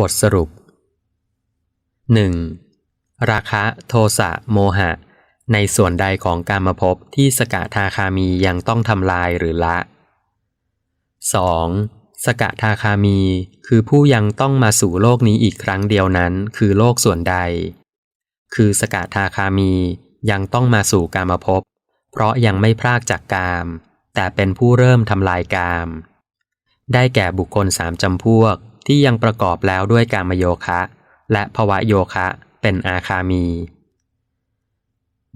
บทสรุป 1. ราคะโทสะโมหะ ในส่วนใดของการมภพที่สกทาคามียังต้องทำลายหรือละ 2. สกทาคามีคือผู้ยังต้องมาสู่โลกนี้อีกครั้งเดียวนั้นคือโลกส่วนใด คือสกทาคามียังต้องมาสู่การมภพเพราะยังไม่พรากจากกาม แต่เป็นผู้เริ่มทำลายกาม ได้แก่บุคคลสามจำพวก ที่ยังประกอบแล้วด้วยกามโยคะ และภวะโยคะเป็นอาคามี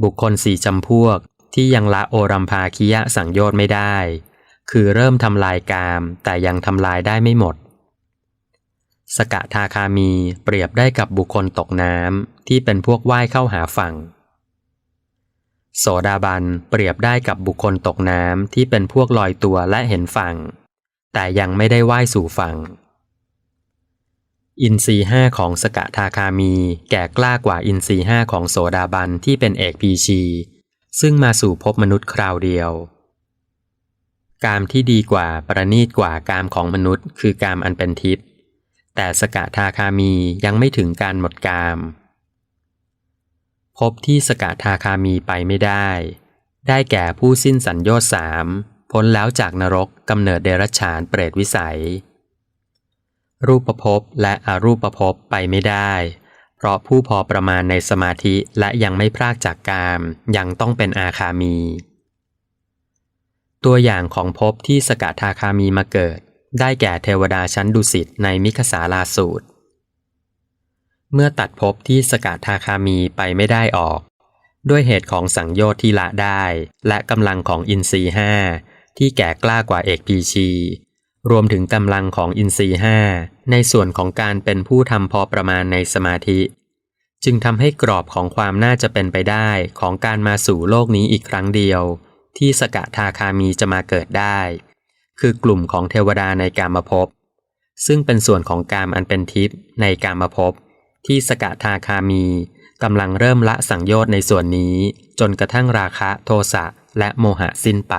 บุคคลสี่จำพวกที่ยังละโอรัมภาคิยะสังโยชน์ไม่ได้ คือเริ่มทำลายกามแต่ยังทำลายได้ไม่หมด สกะทาคามีเปรียบได้กับบุคคลตกน้ำที่เป็นพวกว่ายเข้าหาฝั่ง โสดาบันเปรียบได้กับบุคคลตกน้ำที่เป็นพวกลอยตัวและเห็นฝั่ง แต่ยังไม่ได้ว่ายสู่ฝั่ง อินทรีห้าของสกทาคามี แก่กล้ากว่าอินทรีห้าของโสดาบันที่เป็นเอกพีชี ซึ่งมาสู่พบมนุษย์คราวเดียว กามที่ดีกว่าประณีตกว่ากามของมนุษย์ คือกามอันเป็นทิพย์แต่สกทาคามียังไม่ถึงการหมดกามพบที่สกทาคามีไปไม่ได้ ได้แก่ผู้สิ้นสัญญาสามพ้นแล้วจากนรกกำเนิดเดรัจฉานเปรตวิสัย รูปภพและอรูปภพไปไม่ได้ เพราะผู้พอประมาณในสมาธิและยังไม่พรากจากกามยังต้องเป็นอาคามี ตัวอย่างของภพที่สกทาคามีมาเกิด ได้แก่เทวดาชั้นดุสิตในมิคสาลาสูตร เมื่อตัดภพที่สกทาคามีไปไม่ได้ออก ด้วยเหตุของสังโยชน์ที่ละได้ และกำลังของอินทรีห้าที่แก่กล้ากว่าเอกพีชี รวมถึงกำลังของอินทรีห้าในส่วนของการเป็นผู้ทำพอประมาณในสมาธิ จึงทำให้กรอบของความน่าจะเป็นไปได้ของการมาสู่โลกนี้อีกครั้งเดียว ที่สกทาคามีจะมาเกิดได้ คือกลุ่มของเทวดาในกามภพซึ่งเป็นส่วนของกามอันเป็นทิพย์ในกามภพที่สกทาคามีกำลังเริ่มละสังโยชน์ในส่วนนี้ จนกระทั่งราคะโทสะและโมหะสิ้นไป